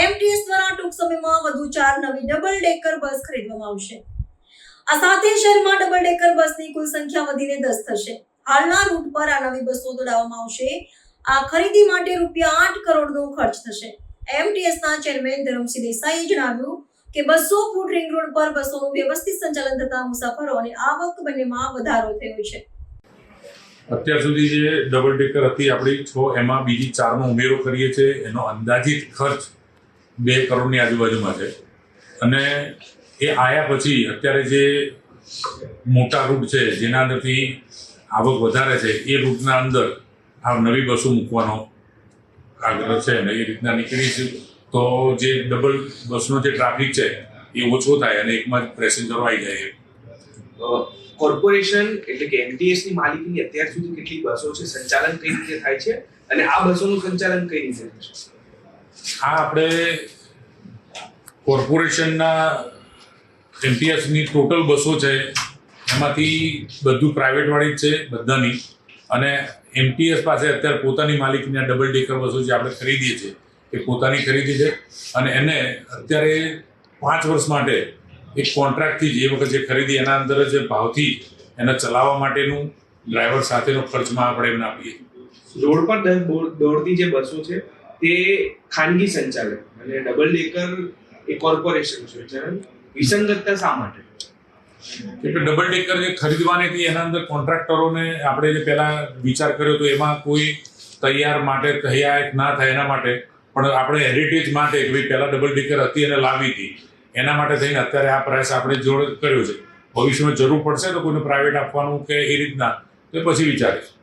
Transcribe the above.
MTS દ્વારા ટૂંક સમયમાં વધુ ચાર નવી ડબલ ડેકર બસ ખરીદવામાં આવશે. આ સાથે શહેરમાં ડબલ ડેકર બસની કુલ સંખ્યા વધીને દસ થશે. હાલના રૂટ પર આ નવી બસો દોડાવવામાં આવશે. આ ખરીદી માટે રૂપિયા આઠ કરોડનો ખર્ચ થશે. એમટીએસના ચેરમેન ધરમસિંહ દેસાઈએ જણાવ્યું કે બસો ફૂટ રિંગ રોડ પર બસોનું વ્યવસ્થિત સંચાલન થતા મુસાફરો અને આવક બંનેમાં વધારો થયો છે. અત્યાર સુધી જે ડબલ ડેકર હતી, આપણી છ, એમાં બીજી ચારનો ઉમેરો કરીએ છીએ. એનો અંદાજિત ખર્ચ બે કરોડની આજુબાજુમાં છે. અને એ આયા પછી અત્યારે જે મોટા રૂટ છે, જેના અંદરથી આવક વધારે છે, એ રૂટના અંદર આ નવી બસો મૂકવાનો આગ્રહ છે અને એ રીતના નીકળીશું તો જે ડબલ બસનો જે ટ્રાફિક છે, એ ઓછો થાય અને એકમાં જ પેસેન્જરો આવી જાય કોર્પોરેશન એટલે કે એમટીએસની માલિકીની અત્યાર સુધી કેટલી બસો છે, સંચાલન કઈ રીતે થાય છે? અને આ બસોનું સંચાલન કઈ રીતે થશે આ આપણે કોર્પોરેશનના એમપીએસની ટોટલ બસો છે, એમાંથી બધું પ્રાઇવેટવાળી જ છે, બધાની. અને એમપીએસ પાસે અત્યારે પોતાની માલિકીના ડબલ ડેકર બસો જે આપણે ખરીદીએ છીએ, એ પોતાની ખરીદી છે. અને એને અત્યારે પાંચ વર્ષ માટે એક કોન્ટ્રાક્ટથી જે વખત જે ખરીદી, એના અંદર જે ભાવથી એને ચલાવવા માટેનું ડ્રાઈવર સાથેનો ખર્ચમાં આપણે એમને આપીએ રોડ પર દોડતી જે બસો છે તે ખાનગી સંચાલન અને ડબલ ડેકર એ કોર્પોરેશન છે ત્યારે વિસંગતતા શા માટે? એટલે ડબલ ડેકર જે ખરીદવાની હતી, એના અંદર કોન્ટ્રાક્ટરોને આપણે જે પહેલા વિચાર કર્યો તો એમાં કોઈ તૈયાર માટે, તૈયાર ના થાય એના માટે, પણ આપણે હેરિટેજ માટે કે ભાઈ પહેલા ડબલ ડેકર હતી અને લાવી હતી, એના માટે થઈને અત્યારે આ પ્રયાસ આપણે જોડે કર્યો છે. ભવિષ્યમાં જરૂર પડશે તો કોઈને પ્રાઇવેટ આપવાનું કે એ રીતના, તો પછી વિચારીશું.